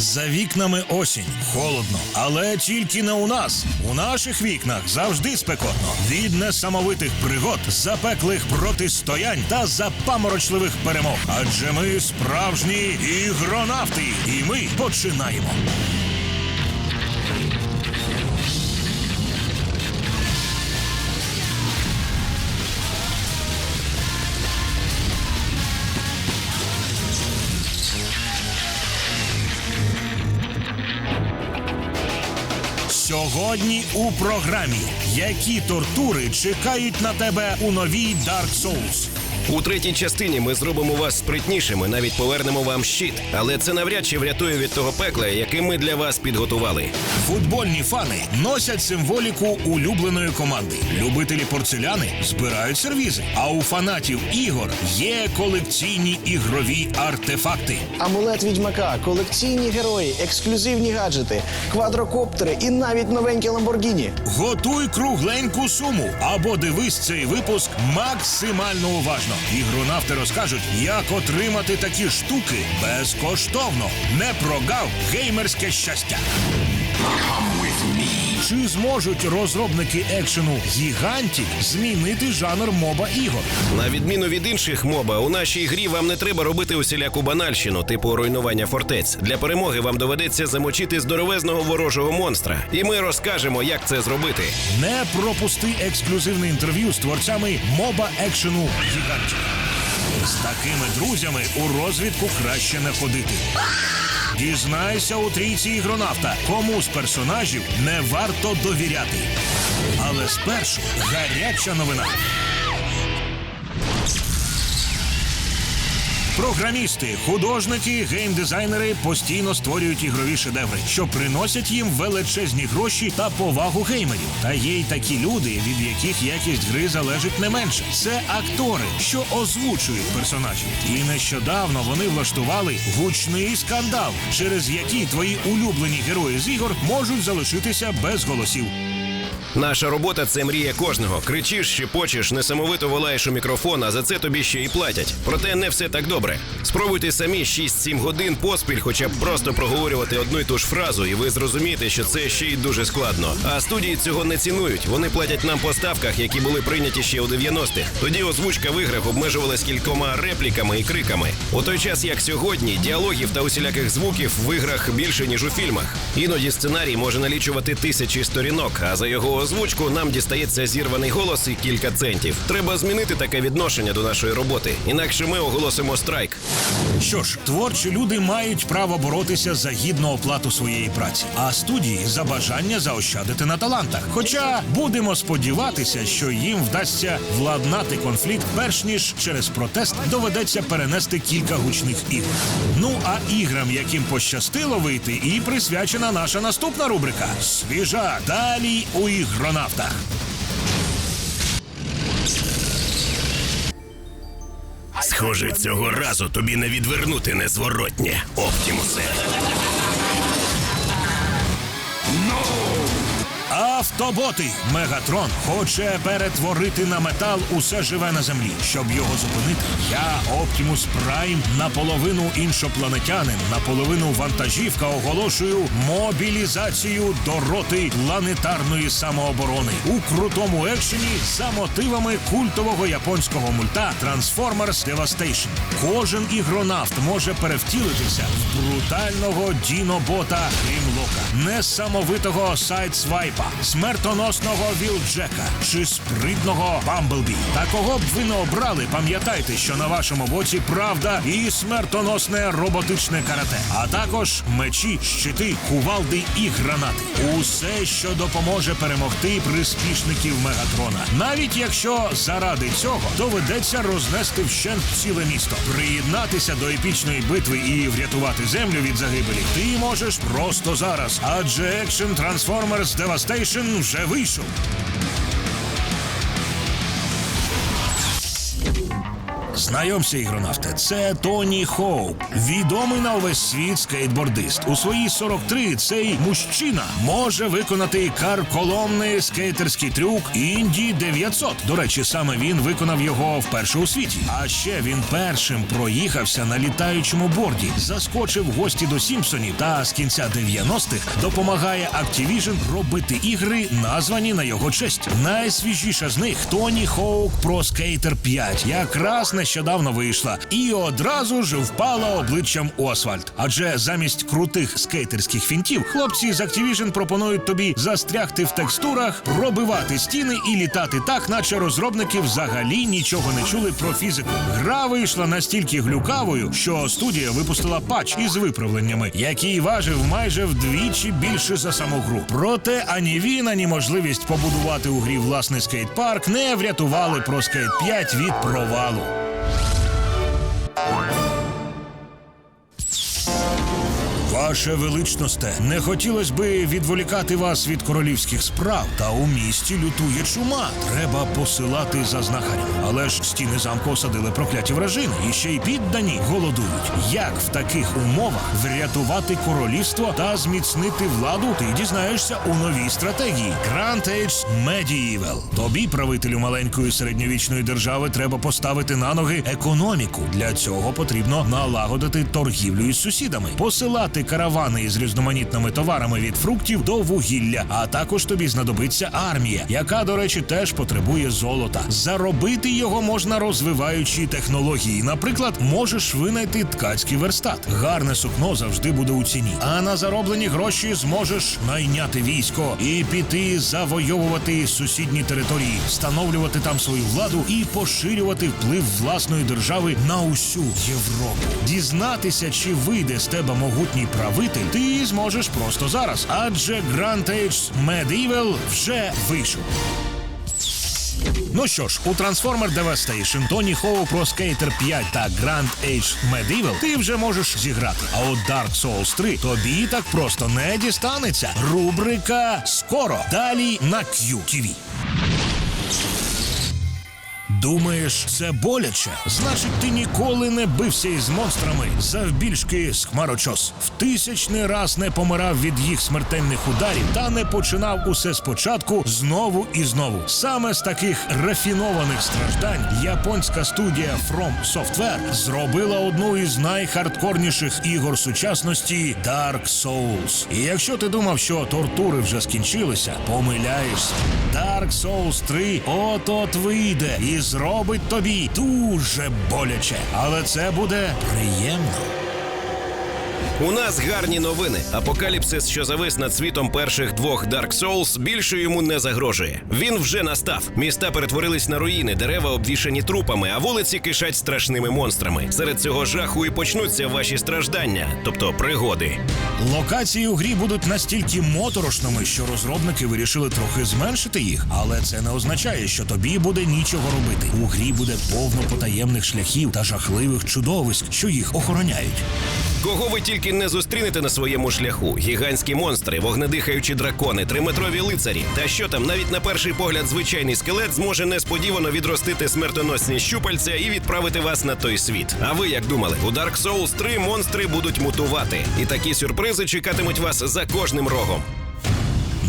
За вікнами осінь, холодно, але тільки не у нас. У наших вікнах завжди спекотно. Від несамовитих пригод, запеклих протистоянь та запаморочливих перемог. Адже ми справжні ігронавти, і ми починаємо. Сьогодні у програмі які тортури чекають на тебе у новій Dark Souls. У третій частині ми зробимо вас спритнішими, навіть повернемо вам щит. Але це навряд чи врятує від того пекла, яке ми для вас підготували. Футбольні фани носять символіку улюбленої команди. Любителі порцеляни збирають сервізи. А у фанатів ігор є колекційні ігрові артефакти. Амулет відьмака, колекційні герої, ексклюзивні гаджети, квадрокоптери і навіть новенькі Ламборгіні. Готуй кругленьку суму або дивись цей випуск максимально уважно. Ігронавти розкажуть, як отримати такі штуки безкоштовно. Не прогав геймерське щастя. Чи зможуть розробники екшену гігантів змінити жанр моба ігор? На відміну від інших моба, у нашій грі вам не треба робити усіляку банальщину, типу руйнування фортець. Для перемоги вам доведеться замочити здоровезного ворожого монстра. І ми розкажемо, як це зробити. Не пропусти ексклюзивне інтерв'ю з творцями моба екшену гігантів. З такими друзями у розвідку краще не ходити. Дізнайся у трійці ігронавта, кому з персонажів не варто довіряти. Але спершу гаряча новина. Програмісти, художники, геймдизайнери постійно створюють ігрові шедеври, що приносять їм величезні гроші та повагу геймерів. Та є й такі люди, від яких якість гри залежить не менше. Це актори, що озвучують персонажів. І нещодавно вони влаштували гучний скандал, через який твої улюблені герої з ігор можуть залишитися без голосів. Наша робота це мрія кожного. Кричиш, щепочеш, несамовито волаєш у мікрофон, а за це тобі ще й платять. Проте не все так добре. Спробуйте самі 6-7 годин поспіль, хоча б просто проговорювати одну й ту ж фразу, і ви зрозумієте, що це ще й дуже складно. А студії цього не цінують. Вони платять нам по ставках, які були прийняті ще у 90-х. Тоді озвучка в іграх обмежувалась кількома репліками і криками. У той час, як сьогодні, діалогів та усіляких звуків в іграх більше ніж у фільмах. Іноді сценарій може налічувати тисячі сторінок, а за його озвучку нам дістається зірваний голос і кілька центів. Треба змінити таке відношення до нашої роботи, інакше ми оголосимо страйк. Що ж, творчі люди мають право боротися за гідну оплату своєї праці, а студії за бажання заощадити на талантах. Хоча будемо сподіватися, що їм вдасться владнати конфлікт, перш ніж через протест доведеться перенести кілька гучних ігор. Ну а іграм, яким пощастило вийти, і присвячена наша наступна рубрика Свіжа далі у ігронавтах. Схоже, цього разу тобі не відвернути незворотнє, Оптімусе. Автоботи Мегатрон хоче перетворити на метал усе живе на землі. Щоб його зупинити, я Оптімус Прайм наполовину іншопланетянин, наполовину вантажівка оголошую мобілізацію до роти планетарної самооборони у крутому екшені за мотивами культового японського мульта Transformers Devastation. Кожен ігронавт може перевтілитися в брутального дінобота Грімлока, несамовитого сайдсвайпа, смертоносного Вілджека чи спритного Бамблбі. Та кого б ви не обрали, пам'ятайте, що на вашому боці правда і смертоносне роботичне карате, а також мечі, щити, кувалди і гранати. Усе, що допоможе перемогти приспішників Мегатрона, навіть якщо заради цього доведеться рознести вщент ціле місто, приєднатися до епічної битви і врятувати землю від загибелі. Ти можеш просто зараз, адже Action Transformers Devastation вже вийшов. Знайомся, ігронавте, це Тоні Хоуп, відомий на увесь світ скейтбордист. У свої 43 цей мужчина може виконати карколомний скейтерський трюк Інді 900. До речі, саме він виконав його вперше у світі. А ще він першим проїхався на літаючому борді, заскочив гості до Сімпсонів та з кінця 90-х допомагає Activision робити ігри, названі на його честь. Найсвіжіша з них Тоні Хоук Pro Skater 5 якраз нещодавно вийшла і одразу ж впала обличчям у асфальт. Адже замість крутих скейтерських фінтів хлопці з Activision пропонують тобі застрягти в текстурах, пробивати стіни і літати так, наче розробники взагалі нічого не чули про фізику. Гра вийшла настільки глюкавою, що студія випустила патч із виправленнями, який важив майже вдвічі більше за саму гру. Проте ані він, ані можливість побудувати у грі власний скейт-парк не врятували про скейт 5 від провалу. you Ваше величносте, не хотілось би відволікати вас від королівських справ. Та у місті лютує чума. Треба посилати за знахарем. Але ж стіни замку осадили прокляті вражини, і ще й піддані голодують. Як в таких умовах врятувати королівство та зміцнити владу, ти дізнаєшся у новій стратегії Grand Age Medieval. Тобі, правителю маленької середньовічної держави, треба поставити на ноги економіку. Для цього потрібно налагодити торгівлю із сусідами, посилати каравани із різноманітними товарами від фруктів до вугілля. А також тобі знадобиться армія, яка, до речі, теж потребує золота. Заробити його можна розвиваючи технології. Наприклад, можеш винайти ткацький верстат. Гарне сукно завжди буде у ціні. А на зароблені гроші зможеш найняти військо і піти завойовувати сусідні території, встановлювати там свою владу і поширювати вплив власної держави на усю Європу. Дізнатися, чи вийде з тебе могутній правитель, ти зможеш просто зараз. Адже Grand Age Medieval вже вийшов. Ну що ж, у Transformer Devastation, Тоні Хоу Pro Skater 5 та Grand Age Medieval ти вже можеш зіграти. А от Dark Souls 3 тобі так просто не дістанеться. Рубрика скоро. Далі на QTV. Думаєш, це боляче? Значить, ти ніколи не бився із монстрами завбільшки з хмарочос. В тисячний раз не помирав від їх смертельних ударів та не починав усе спочатку знову і знову. Саме з таких рафінованих страждань японська студія From Software зробила одну із найхардкорніших ігор сучасності Dark Souls. І якщо ти думав, що тортури вже скінчилися, помиляєшся. Dark Souls 3 от-от вийде і зробить тобі дуже боляче. Але це буде приємно. У нас гарні новини. Апокаліпсис, що завис над світом перших двох Dark Souls, більше йому не загрожує. Він вже настав. Міста перетворились на руїни, дерева обвішані трупами, а вулиці кишать страшними монстрами. Серед цього жаху і почнуться ваші страждання, тобто пригоди. Локації у грі будуть настільки моторошними, що розробники вирішили трохи зменшити їх, але це не означає, що тобі буде нічого робити. У грі буде повно потаємних шляхів та жахливих чудовиськ, що їх охороняють. Кого ви тільки не зустрінете на своєму шляху: гігантські монстри, вогнедихаючі дракони, триметрові лицарі. Та що там, навіть на перший погляд, звичайний скелет зможе несподівано відростити смертоносні щупальця і відправити вас на той світ. А ви як думали, у Dark Souls 3 монстри будуть мутувати, і такі сюрпризи чекатимуть вас за кожним рогом.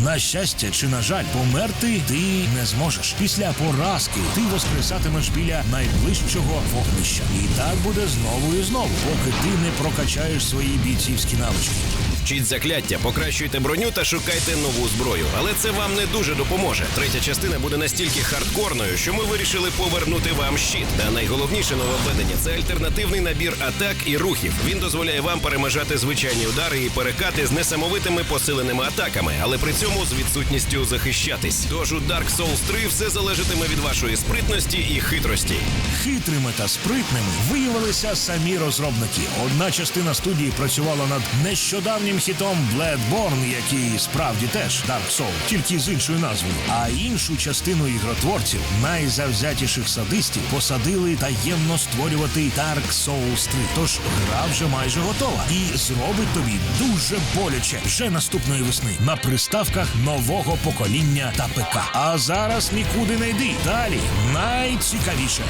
На щастя чи на жаль, померти ти не зможеш. Після поразки ти воскресатимеш біля найближчого вогнища. І так буде знову і знову, поки ти не прокачаєш свої бійцівські навички. Вчіть закляття, покращуйте броню та шукайте нову зброю. Але це вам не дуже допоможе. Третя частина буде настільки хардкорною, що ми вирішили повернути вам щит. Та найголовніше нововведення це альтернативний набір атак і рухів. Він дозволяє вам перемежати звичайні удари і перекати з несамовитими посиленими атаками, але при цьому з відсутністю захищатись. Тож у Dark Souls 3 все залежатиме від вашої спритності і хитрості. Хитрими та спритними виявилися самі розробники. Одна частина студії працювала над нещодавнім хітом Bloodborne, який справді теж Dark Soul, тільки з іншою назвою. А іншу частину ігротворців, найзавзятіших садистів, посадили таємно створювати Dark Souls 3. Тож гра вже майже готова і зробить тобі дуже боляче вже наступної весни на приставках нового покоління та ПК. А зараз нікуди не йди. Далі найцікавіше.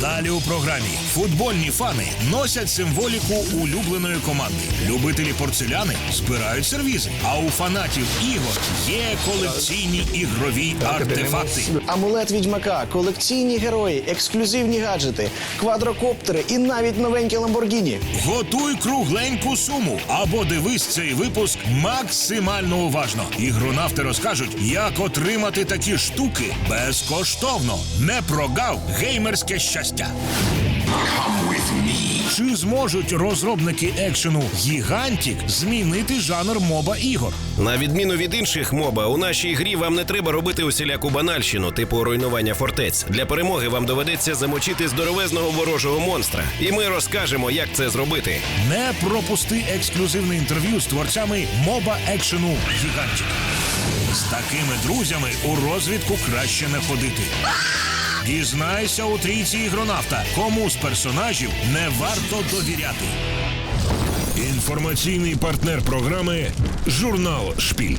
Далі у програмі футбольні фани носять символіку улюбленої команди. Любителі порцеляни збирають сервізи. А у фанатів ігор є колекційні ігрові артефакти. Амулет відьмака, колекційні герої, ексклюзивні гаджети, квадрокоптери і навіть новенькі Ламборгіні. Готуй кругленьку суму або дивись цей випуск максимально уважно. Ігронавти розкажуть, як отримати такі штуки безкоштовно. Не прогав геймерське щастя. Чи зможуть розробники екшену Гігантік змінити жанр моба ігор? На відміну від інших моба, у нашій грі вам не треба робити усіляку банальщину, типу руйнування фортець. Для перемоги вам доведеться замочити здоровезного ворожого монстра. І ми розкажемо, як це зробити. Не пропусти ексклюзивне інтерв'ю з творцями моба екшену Гігантік. З такими друзями у розвідку краще не ходити. Дізнайся у трійці ігронавта, кому з персонажів не варто довіряти. Інформаційний партнер програми Журнал Шпіль.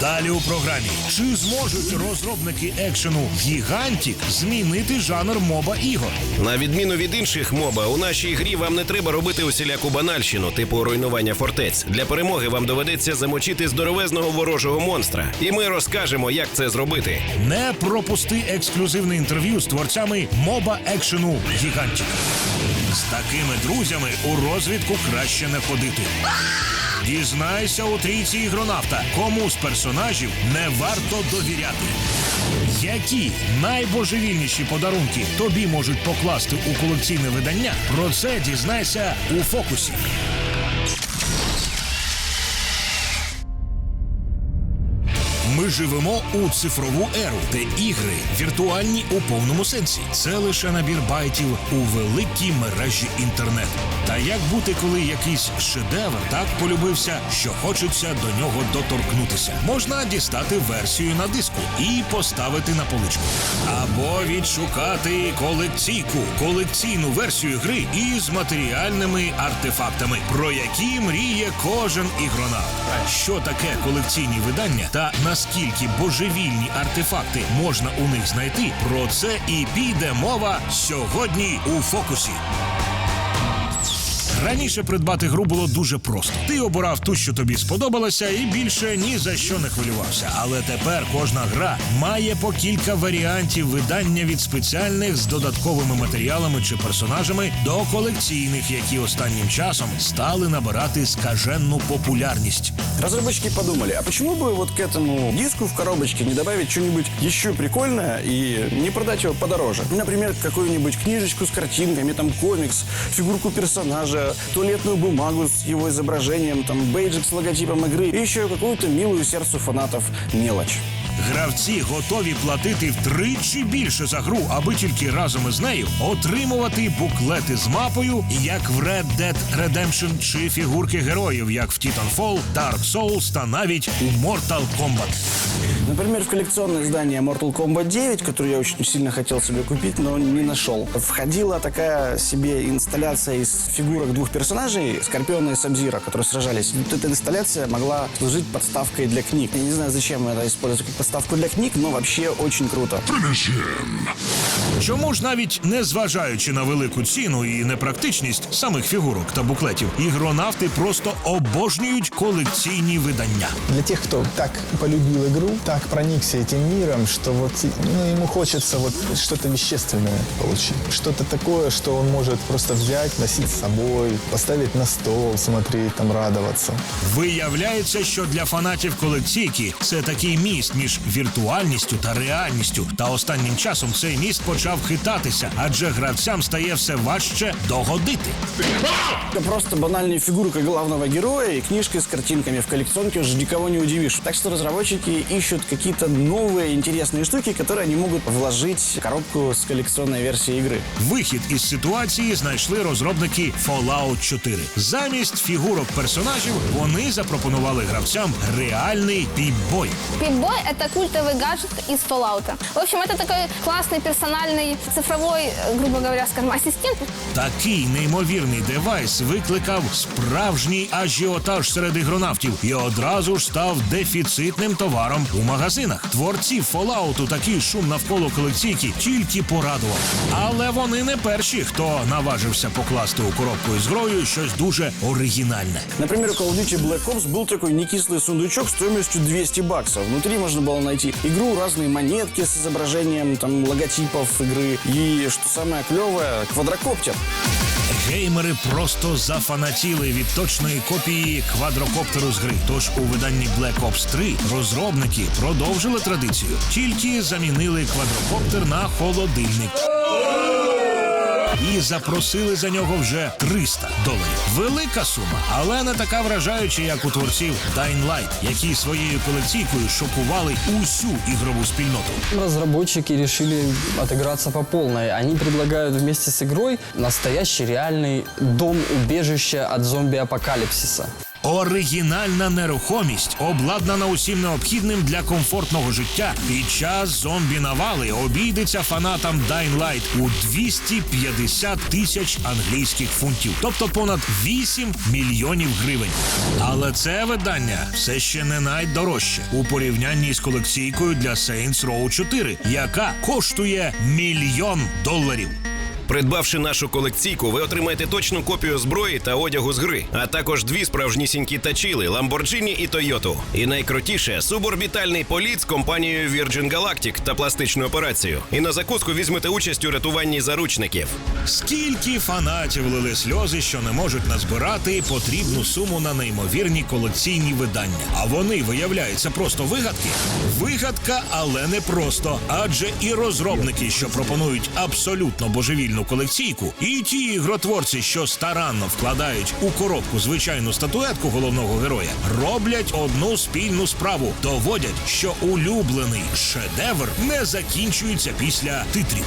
Далі у програмі чи зможуть розробники екшену Гігантік змінити жанр моба ігор? На відміну від інших моба, у нашій грі вам не треба робити усіляку банальщину, типу руйнування фортець. Для перемоги вам доведеться замочити здоровезного ворожого монстра. І ми розкажемо, як це зробити. Не пропусти ексклюзивне інтерв'ю з творцями моба екшену Гігантік. З такими друзями у розвідку краще не ходити. Дізнайся у трійці ігронавта, кому з персонажів не варто довіряти. Які найбожевільніші подарунки тобі можуть покласти у колекційне видання? Про це дізнайся у фокусі. Ми живемо у цифрову еру, де ігри віртуальні у повному сенсі. Це лише набір байтів у великій мережі інтернету. Та як бути, коли якийсь шедевр так полюбився, що хочеться до нього доторкнутися? Можна дістати версію на диску і поставити на поличку. Або відшукати колекційку, колекційну версію гри із матеріальними артефактами, про які мріє кожен ігронавт. Що таке колекційні видання та наскільки божевільні артефакти можна у них знайти? Про це і піде мова сьогодні у фокусі. Раніше придбати гру було дуже просто. Ти обирав ту, що тобі сподобалася, і більше ні за що не хвилювався. Але тепер кожна гра має по кілька варіантів видання від спеціальних з додатковими матеріалами чи персонажами до колекційних, які останнім часом стали набирати скаженну популярність. Разработчики подумали, а почему бы вот к этому диску в коробочке не добавить что-нибудь еще прикольное и не продать его подороже? Например, какую-нибудь книжечку с картинками, там комикс, фигурку персонажа, туалетную бумагу с его изображением, там бейджик с логотипом игры и еще какую-то милую сердцу фанатов мелочь. Гравці готові платити втричі більше за гру, аби тільки разом із нею отримувати буклети з мапою, як в Red Dead Redemption, чи фігурки героїв, як в Titanfall, Dark Souls та навіть у Mortal Kombat. Например, в коллекционное издание Mortal Kombat 9, которое я очень сильно хотел себе купить, но не нашел, входила такая себе инсталляция из фигурок двух персонажей, Скорпиона и Сабзира, которые сражались. Вот эта инсталляция могла служить подставкой для книг. Я не знаю, зачем это использовать как подставку для книг, но вообще очень круто. Чому ж навіть не зважаючи на велику ціну і непрактичність самих фігурок та буклетів, ігронавти просто обожнюють колекційні видання. Для тех, кто так полюбил игру, так проникся этим миром, что вот ну, ему хочется вот что-то вещественное получить. Что-то такое, что он может просто взять, носить с собой, поставить на стол, смотреть, там, радоваться. Виявляється, що для фанатів колекційки це такий міст між віртуальністю та реальністю. Та останнім часом цей міст почав хитатися, адже гравцям стає все важче догодити. Это просто банальная фигурка главного героя и книжка с картинками. В коллекционке уже никого не удивишь. Так что разработчики ищут какие-то новые интересные штуки, которые они могут вложить в коробку с коллекционной версией игры. Вихід із ситуації знайшли розробники Fallout 4. Замість фігурок персонажів вони запропонували гравцям реальний піп-бой. Пип-бой — это культовый гаджет из Fallout. В общем, это такой классный персональный цифровой, э, грубо говоря, скажем, ассистент. Такий неймовірний девайс викликав справжній ажіотаж серед ігронавтів і одразу ж став дефіцитним товаром у магазинах. Творці Fallout такий шум навколо колекційки тільки порадував. Але вони не перші, хто наважився покласти у коробку із грою щось дуже оригінальне. Например, у Call of Duty Black Ops был такой некислый сундучок стоимостью 200 баксов. Внутри можно было найти игру, разные монетки с изображением там логотипов игры и, что самое клевое, квадрокоптер. Геймери просто зафанатіли від точної копії квадрокоптеру з гри. Тож у виданні Black Ops 3 розробники продовжили традицію, тільки замінили квадрокоптер на холодильник. І запросили за нього вже 300 доларів. Велика сума, але не така вражаюча, як у творців Dying Light, які своєю колекційкою шокували усю ігрову спільноту. Разработчики решили отыграться по полной. Они предлагают вместе с игрой настоящий реальный дом-убежище от зомби-апокалипсиса. Оригінальна нерухомість обладнана усім необхідним для комфортного життя під час зомбі-навали обійдеться фанатам Dying Light у 250 тисяч англійських фунтів, тобто понад 8 мільйонів гривень. Але це видання все ще не найдорожче у порівнянні з колекційкою для Saints Row 4, яка коштує мільйон доларів. Придбавши нашу колекційку, ви отримаєте точну копію зброї та одягу з гри, а також дві справжнісінькі тачіли Lamborghini і Toyota. І найкрутіше суборбітальний політ з компанією Virgin Galactic та пластичну операцію. І на закуску візьмете участь у рятуванні заручників. Скільки фанатів лили сльози, що не можуть назбирати потрібну суму на неймовірні колекційні видання. А вони, виявляється, просто вигадки. Вигадка, але не просто. Адже і розробники, що пропонують абсолютно божевільну колекційку, і ті ігротворці, що старанно вкладають у коробку звичайну статуетку головного героя, роблять одну спільну справу, доводять, що улюблений шедевр не закінчується після титрів.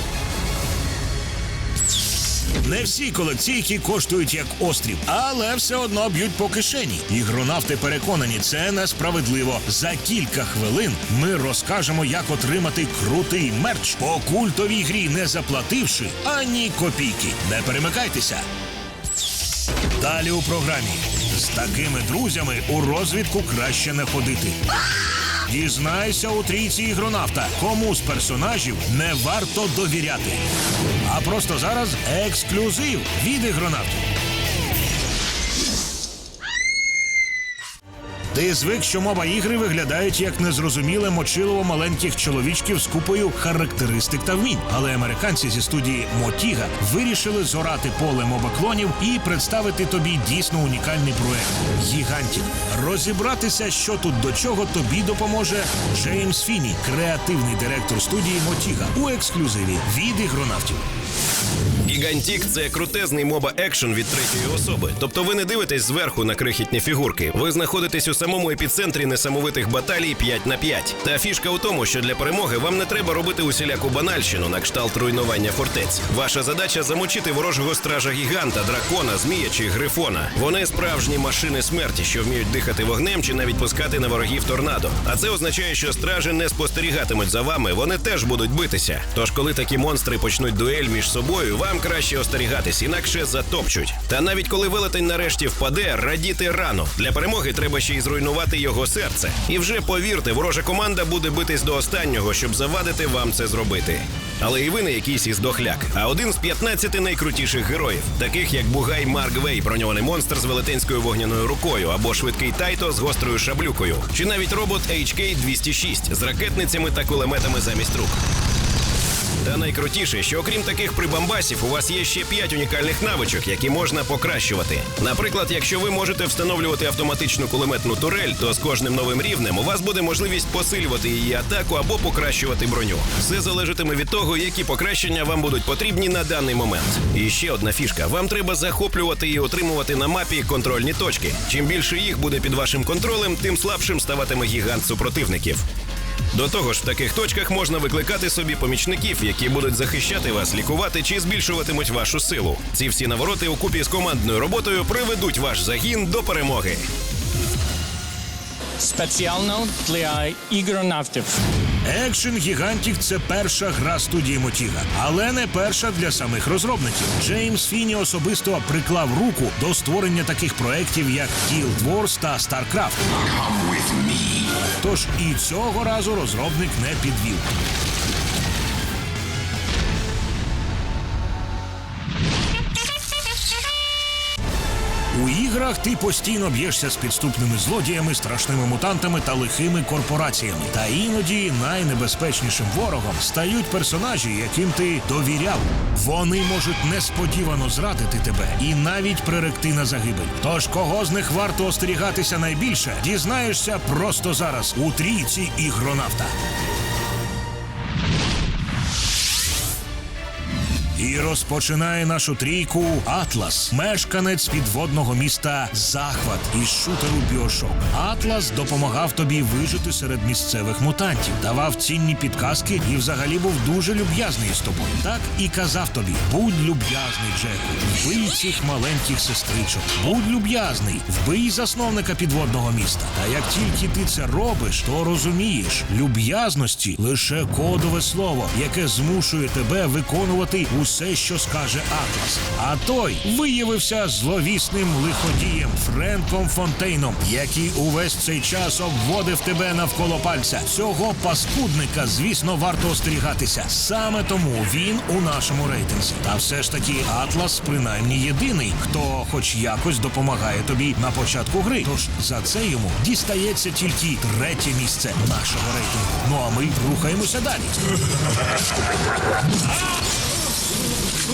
Не всі колекційки коштують як острів, але все одно б'ють по кишені. Ігронавти переконані, це несправедливо. За кілька хвилин ми розкажемо, як отримати крутий мерч по культовій грі, не заплативши ані копійки. Не перемикайтеся. Далі у програмі з такими друзями у розвідку краще не ходити. Дізнайся у трійці ігронавта, кому з персонажів не варто довіряти. А просто зараз ексклюзив від ігронавтів. Ти звик, що моба ігри виглядають як незрозуміле мочилово маленьких чоловічків з купою характеристик та вмінь. Але американці зі студії Мотіга вирішили зорати поле моба-клонів і представити тобі дійсно унікальний проект гігантів. Розібратися, що тут до чого, тобі допоможе Джеймс Фіні, креативний директор студії Мотіга у ексклюзиві від ігронавтів. Гігантік це крутезний моба екшен від третьої особи. Тобто ви не дивитесь зверху на крихітні фігурки. Ви знаходитесь у самому епіцентрі несамовитих баталій 5 на 5. Та фішка у тому, що для перемоги вам не треба робити усіляку банальщину на кшталт руйнування фортець. Ваша задача замочити ворожого стража гіганта, дракона, змія чи грифона. Вони справжні машини смерті, що вміють дихати вогнем чи навіть пускати на ворогів торнадо. А це означає, що стражі не спостерігатимуть за вами, вони теж будуть битися. Тож, коли такі монстри почнуть дуель між собою, вам краще остерігатись, інакше затопчуть. Та навіть коли велетень нарешті впаде, радіти рано. Для перемоги треба ще й зруйнувати його серце. І вже повірте, ворожа команда буде битись до останнього, щоб завадити вам це зробити. Але і ви не якийсь із дохляк, а один з 15 найкрутіших героїв, таких як Бугай Марк Вей, броньований монстр з велетенською вогняною рукою, або швидкий Тайто з гострою шаблюкою, чи навіть робот HK-206 з ракетницями та кулеметами замість рук. Та найкрутіше, що окрім таких прибамбасів, у вас є ще 5 унікальних навичок, які можна покращувати. Наприклад, якщо ви можете встановлювати автоматичну кулеметну турель, то з кожним новим рівнем у вас буде можливість посилювати її атаку або покращувати броню. Все залежатиме від того, які покращення вам будуть потрібні на даний момент. І ще одна фішка: вам треба захоплювати і отримувати на мапі контрольні точки. Чим більше їх буде під вашим контролем, тим слабшим ставатиме гігант супротивників. До того ж, в таких точках можна викликати собі помічників, які будуть захищати вас, лікувати чи збільшуватимуть вашу силу. Ці всі навороти у купі з командною роботою приведуть ваш загін до перемоги. спеціально для ігронавтів. Екшен Гігантік це перша гра студії Мотіга, але не перша для самих розробників. Джеймс Фіні особисто приклав руку до створення таких проєктів, як Guild Wars та StarCraft. Тож і цього разу розробник не підвів. Іграх ти постійно б'єшся з підступними злодіями, страшними мутантами та лихими корпораціями. Та іноді найнебезпечнішим ворогом стають персонажі, яким ти довіряв. Вони можуть несподівано зрадити тебе і навіть приректи на загибель. Тож кого з них варто остерігатися найбільше, дізнаєшся просто зараз у трійці ігронавта. І розпочинає нашу трійку Атлас, мешканець підводного міста Захват із шутеру Біошок. Атлас допомагав тобі вижити серед місцевих мутантів, давав цінні підказки і взагалі був дуже люб'язний з тобою. Так і казав тобі: будь люб'язний, Джеку, вбий цих маленьких сестричок. Будь люб'язний, вбий засновника підводного міста. Та як тільки ти це робиш, то розумієш, люб'язності лише кодове слово, яке змушує тебе виконувати усе, що скаже Атлас. А той виявився зловісним лиходієм Френком Фонтейном, який увесь цей час обводив тебе навколо пальця. Цього паскудника, звісно, варто остерігатися. Саме тому він у нашому рейтинзі. Та все ж таки Атлас, принаймні, єдиний, хто хоч якось допомагає тобі на початку гри. Тож за це йому дістається тільки третє місце нашого рейтингу. Ну а ми рухаємося далі.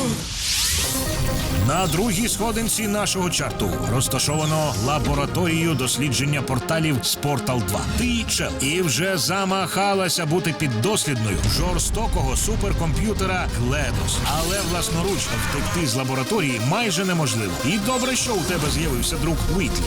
Uh. На другій сходинці нашого чарту розташовано лабораторію дослідження порталів з Portal 2. Тичел. і вже замахалася бути піддослідною жорстокого суперкомп'ютера Гледос. Але власноруч втекти з лабораторії майже неможливо. І добре, що у тебе з'явився друг Уітлі.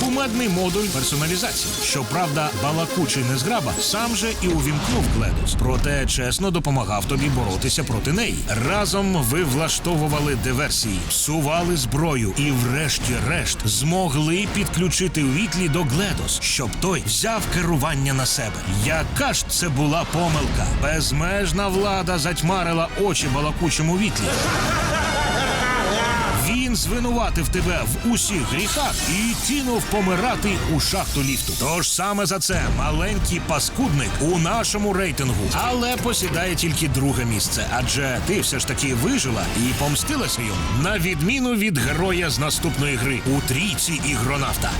Кумедний модуль персоналізації. Щоправда, балакучий незграба сам же і увімкнув Гледос. Проте чесно допомагав тобі боротися проти неї. Разом ви влаштовували диверсії, псували зброю і, врешті-решт, змогли підключити Вітлі до Гледос, щоб той взяв керування на себе. Яка ж це була помилка? Безмежна влада затьмарила очі балакучому Вітлі. Звинуватив тебе в усіх гріхах і кинув помирати у шахту ліфту. Тож саме за це маленький паскудник у нашому рейтингу, але посідає тільки друге місце. Адже ти все ж таки вижила і помстилася йому на відміну від героя з наступної гри у трійці ігронавта.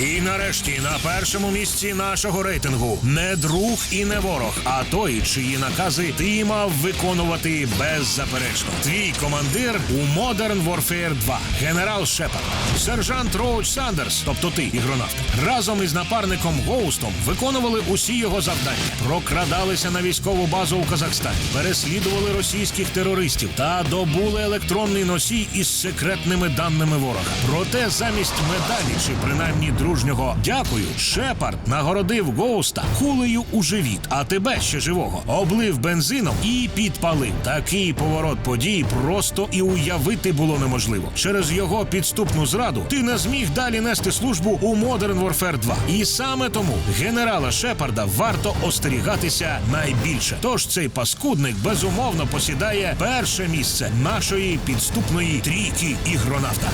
І нарешті на першому місці нашого рейтингу не друг і не ворог, а той, чиї накази ти мав виконувати беззаперечно. Твій командир у Modern Warfare 2, генерал Шепард, сержант Роуч Сандерс, тобто ти, ігронавт, разом із напарником Гоустом виконували усі його завдання, прокрадалися на військову базу у Казахстані, переслідували російських терористів та добули електронний носій із секретними даними ворога. Проте замість медалі чи принаймні дружнього дякую, Шепард нагородив Гоуста кулею у живіт, а тебе ще живого облив бензином і підпалив. Такий поворот подій просто і уявити було неможливо. Через його підступну зраду ти не зміг далі нести службу у Modern Warfare 2. І саме тому генерала Шепарда варто остерігатися найбільше. Тож цей паскудник безумовно посідає перше місце нашої підступної трійки ігронавта.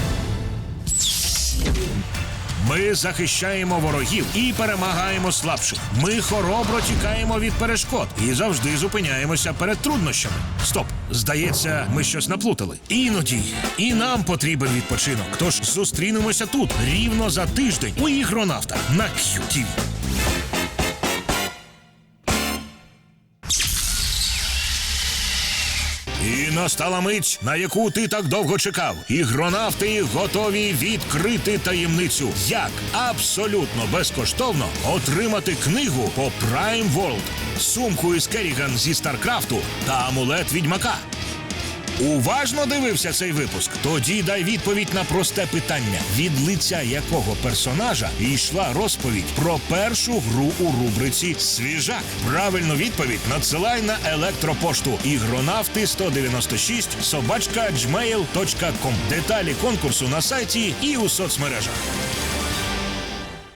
Ми захищаємо ворогів і перемагаємо слабших. Ми хоробро тікаємо від перешкод і завжди зупиняємося перед труднощами. Стоп, здається, ми щось наплутали. Іноді і нам потрібен відпочинок. Тож зустрінемося тут рівно за тиждень у ігронавта на QTV. І настала мить, на яку ти так довго чекав. Ігронавти готові відкрити таємницю, як абсолютно безкоштовно отримати книгу по Prime World, сумку із Керіган зі Старкрафту та амулет відьмака. Уважно дивився цей випуск? Тоді дай відповідь на просте питання: від лиця якого персонажа йшла розповідь про першу гру у рубриці Свіжак. Правильну відповідь надсилай на електропошту ігронавти 196 собачка gmail.com. Деталі конкурсу на сайті і у соцмережах.